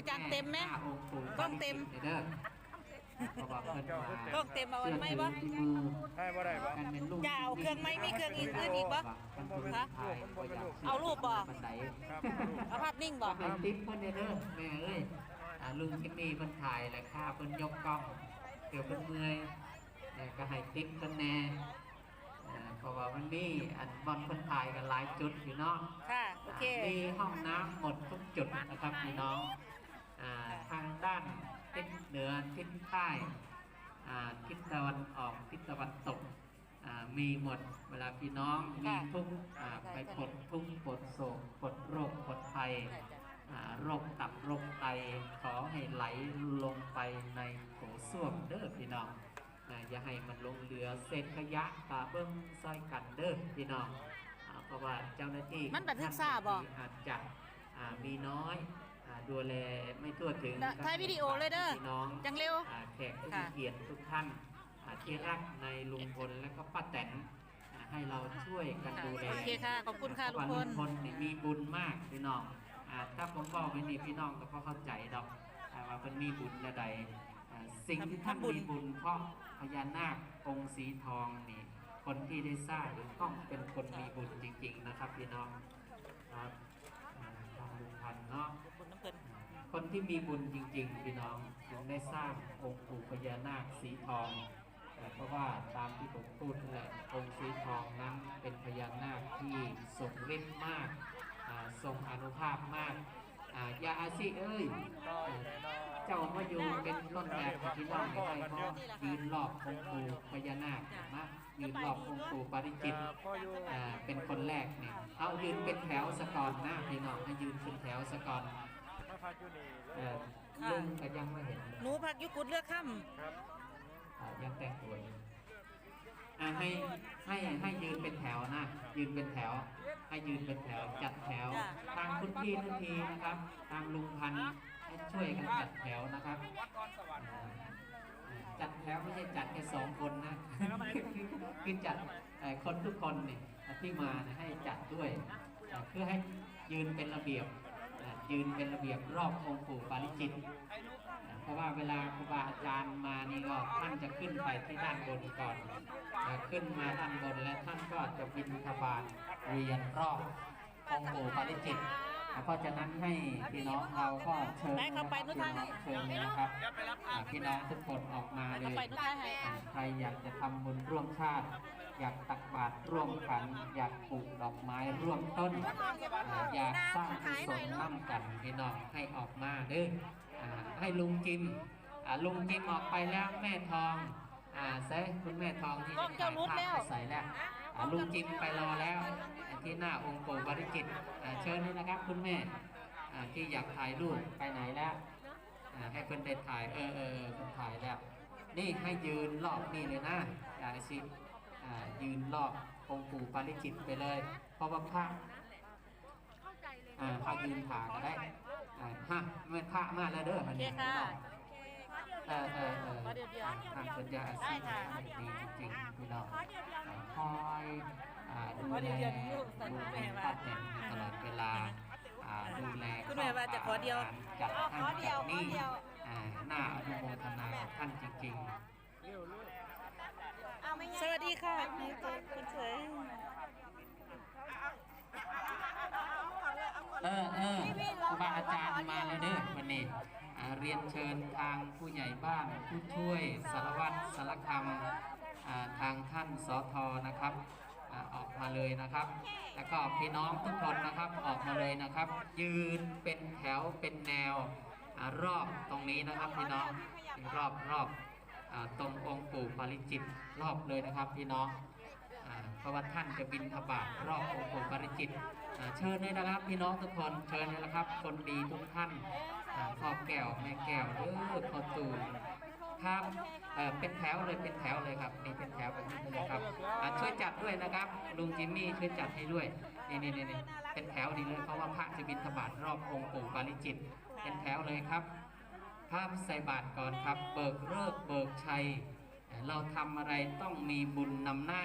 อาจารย์เต็มไหมน้าองค์ปู่กล้องเต็มเด้อเพราะว่าเพิ่นมากล้องเต็มเอาไว้ไหมวะเสื้อถือที่มือให้บ่ได้บ่กันเป็นลูกจะเอาเครื่องไหมมีเครื่องอื่นๆอีกปะฮะเอารูปบ่บันไดครับเอาภาพนิ่งบอกเป็นติ๊บเพิ่นเด้อเด้อแม่เอ้ยอ่าลุงที่นี่เพิ่นถ่ายแหละค่ะเพิ่นยกกล้องเดี๋ยวเพิ่นเมื่อยแต่ก็ให้ติ๊บเพิ่นแน่อ่าเพราะว่ามันมีอันบอลเพิ่นถ่ายกันหลายจุดอยู่เนาะค่ะโอเคมีห้องน้ำหมดทุกจุดนะครับพี่น้องอาทางด้านทิศเหนือ ทิศใต้อ่าทิศตะวันออกทิศตะวันตกอ่ามีหมดเวลาพี่น้องมีค่ะทุกข์อ่าไปปลดทุกข์ปลดโศกปลดโรคปลดภัยอ่าโรคตับโรคไตขอให้ไหลลงไปในโถส้วมเด้อพี่น้องอ่าอย่าให้มันลงเรือเศษขยะตาเบิ้งซอยกันเด้อพี่น้องอ่าเพราะว่าเจ้าหน้าที่มันบันทึกทราบบ่อาจจะอ่ามีน้อยอ่า ดูแลไม่ทั่วถึงได้ถ่ายวิดีโอเลยเด้อพี่น้องจังเร็วอ่าแขกผู้มีค่ะ เกียรติทุกท่านอ่าที่รักในลุงพลและก็ป้าแตนอ่าให้เราช่วยกันดูแล โอเคค่ะ ขอบคุณค่ะเพทุกราะคว่านลุงพลนี่มีบุญมากพี่น้องอ่าถ้าผมบอกไปนี่พี่น้องก็พอเข้าใจดอกอ่าว่าเป็นมีบุญระใดอ่าสิ่งที่ท่านทำบุญมีบุญเพราะพญานาคองค์สีทองนี่ คนที่ได้สร้างต้องเป็นคนมีบุญจริง ๆ นะครับพี่น้องครับอ่าทางลุงพันธุ์เนาะขอบ คนที่มีบุญจริงๆพี่น้องถึงได้สร้างองค์ปู่พญานาคสีทองแต่เพราะว่าตามที่ผมพูดนั่นแหละองค์สีทองนั้นเป็นพญานาคที่ทรงฤทธิ์มากทรงอนุภาพมากอ่ายาอาซิเอ้ย เจ้ามาอยู่เป็นต้นแบบให้พี่น้องไม่ได้เพราะยืนรอบองค์ปู่พญานาคนะยืนรอบองค์ปู่ปาริจิตเป็นคนแรกเนี่ยเอายืนเป็นแถวสกอนหน้าพี่น้องให้ยืนเป็นแถวสกอน พักอยู่นี่เอ่อลุงก็ยังไม่เห็นหนูพักอยุกุดเลือกค่ครับอ่ายังแต่งตัวอยู่อ่าให้ให้ให้ยืนเป็นแถวนะ ยืนเป็นแถว ให้ยืนเป็นแถวจัดแถว ทางคุณพี่ทุกทีนะครับ ทางลุงพันธุ์ให้ช่วยกันจัดแถวนะครับอ่าจัดแถวไม่ใช่จัดแค่สองคนนะคือจัดเอ่อคนทุกคนนี่ที่มาเนี่ยให้จัดด้วยอ่าเพื่อให้ยืนเป็นระเบียบอ่า ยืนเป็นระเบียบรอบองค์ปู่ปาริจิต เพราะว่าเวลาครูบาอาจารย์มานี่ก็ท่านจะขึ้นไปที่ด้านบนก่อนเอ่อขึ้นมาด้านบนและท่านก็จะบินทบาทเวียนรอบองค์ปู่ปาริจิตเพราะฉะนั้นให้พี่น้องเราก็เชิญได้เข้าไปนุชพี่ทางน้องเชิญเลยนะครับอ่าพี่น้องทุกคนออกมาำเลแล้วยไปนุชได้ให้ใครอยากจะทำบุญร่วมชาติ อยากตักบาตรร่วมขัน อยากปลูกดอกไม้ร่วมต้น อยากสร้างกุศลร่วมกันพี่น้องให้ออกมาเด้อให้ลุงจิมลุงจิมออกไปแล้วแม่ทองอ่าเซ่คุณแม่ทองที่กล้องเจ้ารุดแล้วใส่แล้วลุงจิมไปรอแล้ว ที่หน้าองค์ปู่บริจิตเชิญเลยนะครับคุณแม่ที่อยากถ่ายรูปไปไหนแล้วให้เพิ่นได้ถ่ายเออเออเออเพิ่นถ่ายแล้ว นี่ให้ยืนรอบนี่เลยนะอย่าสิ ยืนรอบองค์ปู่ปาริจิตไปเลย เพราะว่าพระอ่าพระยืนผ่าก็ได้อ่าฮะเมื่อพระมาแล้วเด้อโอเคค่ะเออเออเออขอเดี๋ยวเดียวทางสัญญาอาได้ชีพค่ะดีจริงๆพี่น้องอ่าคอยอ่าดูขอเดี๋แลยวเดียวลูกใส่ดูแม่แลว่าป้าแตนอยู่ตลอดเวลาอ่าดูแลคุณแม่ว่าจะขอเดียวจัดขอท่านเดีจัยวดนี่ขอเดียวอ่าหน้าอนุโมทนากับท่านจริงๆเร็วลูก สวัสดีค่ะนี่ตัวคนสวยเออเออครูบาอาจารย์มาแล้วเด้อวันนี้อ่าเรียนเชิญทางผู้ใหญ่บ้านผู้ช่วยสารวัตรสารคำอ่าทางท่านสอทอนะครับอ่าออกมาเลยนะครับ แล้วก็พี่น้องทุกคนนะครับออกมาเลยนะครับ ยืนเป็นแถวเป็นแนวอ่ารอบตรงนี้นะครับพี่น้องรอบรอบอ่า ตรงองค์ปู่ปาริจิตรอบเลยนะครับพี่น้องเพราะว่าท่านจะบินทบาทรอบองค์ปู่ปาริจิตเชิญเลยนะครับ พี่น้องทุกคนเชิญเลยนะครับ คนดีทุกท่านอ่าพ่อแก้วแม่แก้วเด้อพ่อตูนครับเเป็นแถวเลยเป็นแถวเลยครับนี่เป็นแถวแบบนี้เลยครับช่วยจัดด้วยนะครับลุงจิมมี่ช่วยจัดให้ด้วยนี่นี่นี่นี่เป็นแถวดีเลยเพราะว่าพระจะบินทบาทรอบองค์ปู่ปาริจิต เป็นแถวเลยครับ ภาพใส่บาตรก่อนครับ เบิกเลิกเบิกชัย เราทำอะไรต้องมีบุญนำหน้า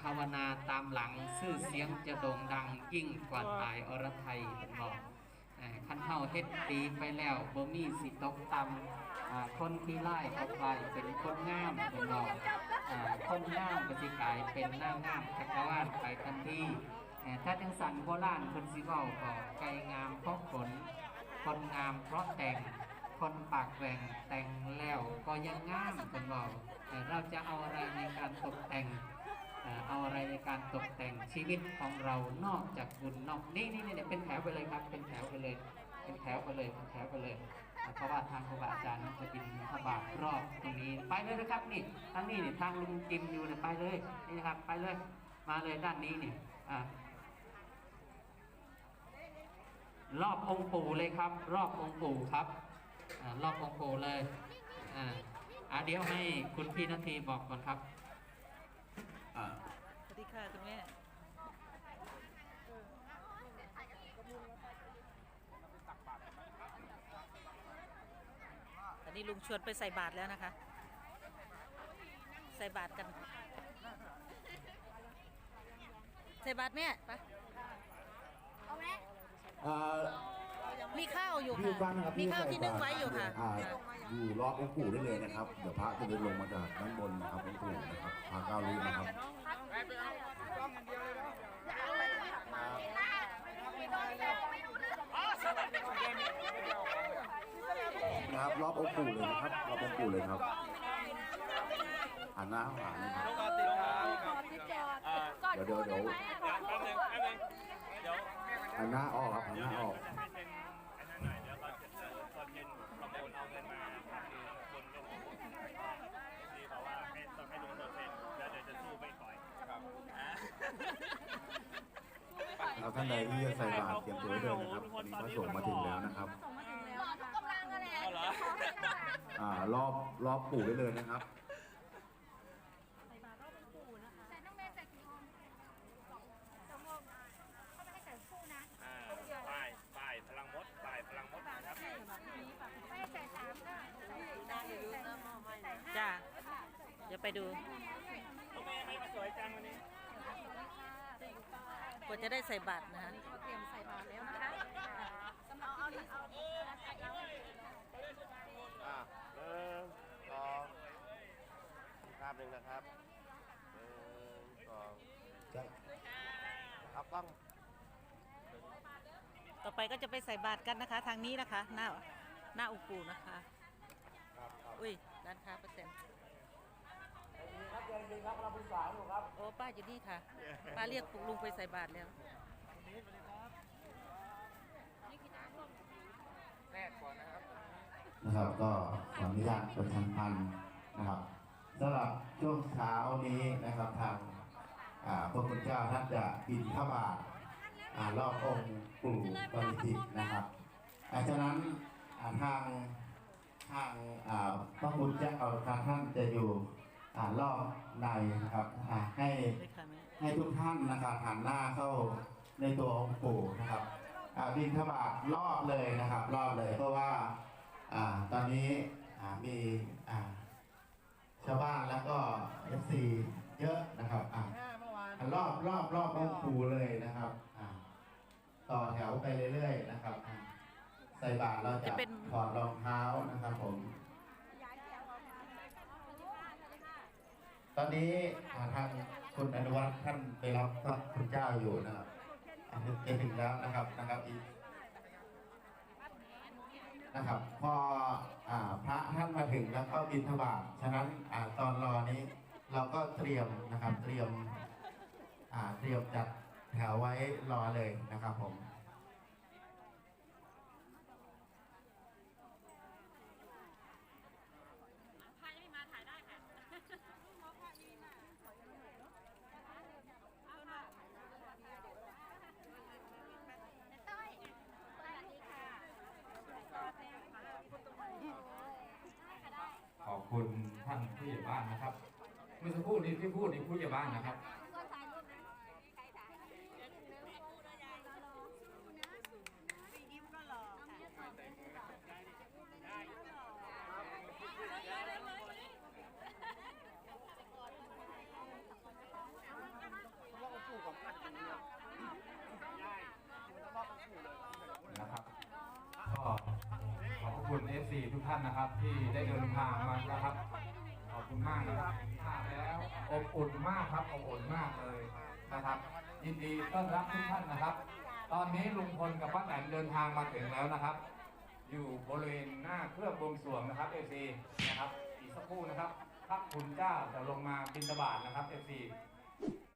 ภาวนาตามหลังชื่อเสียงจะโด่งดังยิ่งกว่าตายอรไทยผมบอกเอ่อคันเฮาเฮ็ดดีไปแล้วบ่มีสิตกต่ำอ่าคนที่ไล่เขากลายเป็นคนงามเป็นบอกอ่าคนงามก็สิกายเป็นหน้างามจักรวาลไปทันทีถ้าจังสันโบราณเพิ่นสิเว้าก็ไก่งามเพราะขนคนงามเพราะแต่ง คนปากแหว่งแต่งแล้วก็ยังงามคนบอกเอ่เราจะเอาอะไรในการตกแต่งเอาอะไรในการตกแต่งชีวิตของเรานอกจากบุญนอกนี่นี่นี่เป็นแถวไปเลยครับ เป็นแถวไปเลย เป็นแถวไปเลยเป็นแถวไปเลยเพราะว่าทางครูบาอาจารย์นั้นจะบินทบาทรอบตรงนี้ไปเลยนะครับนี่ทางนี้นี่ทางลุงจิมอยู่เนี่ยไปเลยนี่นะครับไปเลยมาเลยด้านนี้นี่อ่ารอบองค์ปู่เลยครับ รอบองค์ปู่ครับ รอบองค์ปู่เลยอ่าอ่าเดี๋ยวให้คุณพี่นาทีบอกก่อนครับอ่าสวัสดีค่ะคุณแม่ตอนนี้ลุงชวนไปใส่บาตรแล้วนะคะ ใส่บาตรกัน ใส่บาตรแม่ไปอ่า มีข้าวอยู่พี่ค่ะ ฟังนะครับมีพี่ข้าวที่นึ่งไว้อยู่ค่ะอ่าอยู่รอบองค์ปู่ได้เลยนะครับ เดี๋ยวพระจะเดินลงมาจากด้านบนนะครับองค์ปู่นะครับพาก้าวลูกนะครับ นะครับรอบองค์ปู่เลยนะครับรอบองค์ปู่เลยครับหันหน้าเข้าหาเลยครับเดี๋ยวเดี๋ยวเดี๋ยวหันหน้าออกครับหันหน้าออก อ่าครับท่านใดที่จะใส่บาตรเตรียมตัวไว้เลยนะครับวันนี้พระสงฆ์มาถึงแล้วนะครับเอาเหรออ่ารอบรอบปู่ได้เลยนะครับ แต่ต้องแม่ใส่ถุงสมมเขาไม่ให้ใส่คู่นะอ่าป้ายป้ายพลังมดป้ายพลังมดนะครับ ไม่ให้ใส่สามก็ใส่ได้อยู่ใส่ใส่ห้าจ้าเดี๋ยวไปดู ทำไมให้มาสวยจังวันนี้ก ว่าจะได้ใส่บาตรนะคะเตรียมใส่บาตรแล้วนะคะสำหรับเอาเอาอะหนึ่งสองภาพหนึ่งนะครับหนึ่งสองเอากล้องต่อไปก็จะไปใส่บาตรกันนะคะ ทางนี้นะคะ หน้าหน้าองค์ปู่นะคะอุ้ยร้านค้าเปอร์เซ็นต์โอ้ป้าอยู่นี่ค่ะ ป้าเรียกลุงไปใส่บาตรแล้วนะครับ ก็ขออนุญาตประชาสัมพันธ์นะครับสำหรับช่วงเช้านี้นะครับทางอ่าพระคุณเจ้าท่านจะบินเข้ามาอ่ารอบองค์ปู่ปริจิตรนะครับอาฉะนั้นอ่าทางทางอ่าพระคุณเจ้าทางท่านจะอยู่อ่า รอบในนะครับอ่าให้ให้ทุกท่านนะครับหันหน้าเข้าในตัวองค์ปู่นะครับอ่าบินขบาทรอบเลยนะครับ รอบเลยเพราะว่าอ่าตอนนี้มีอ่าชาวบ้านแล้วก็เอฟซีเยอะนะครับอ่ารอบรอบรอบองค์ปู่เลยนะครับอ่าต่อแถวไปเรื่อยๆนะครับใส่บาตรเราจะถอดรองเท้านะครับผม อนนี้อ่าทางคุณอนุวัฒน์ท่านไปรับพระคุณเจ้าอยู่นะครับจะถึงแล้วนะครับนะครับอีกนะครับ พออพระท่านมาถึงแล้วก็บิณฑบาตฉะนั้นอตอนรอนี้เราก็เตรียมนะครับเตรียมเตรียมจัดแถวไว้รอเลยนะครับผม ต้อยสวัสดีค่ะ ขอบ คุณท่านผู้ใหญ่บ้านนะครับ เมื่อสักครู่นี้ที่พูดนี่ผู้ใหญ่บ้านนะครับ นะครถ่ายยิ้มก็ ครับคุณ FC ทุกท่านนะครับ ที่ได้เดินทางมานะครับ ขอบคุณมากนะครับภาพแล้วอบอุ่นมากครับอบอุ่นมากเลยนะครับ ยินดีต้อนรับทุกท่านนะครับ ตอนนี้ลุงพลกับป้าแตนเดินทางมาถึงแล้วนะครับ อยู่บริเวณหน้าเครื่องบวงสรวงนะครับ FC นะครับอีกสักครู่นะครับพระคุณเจ้าจะลงมาบิณฑบาตนะครับ FC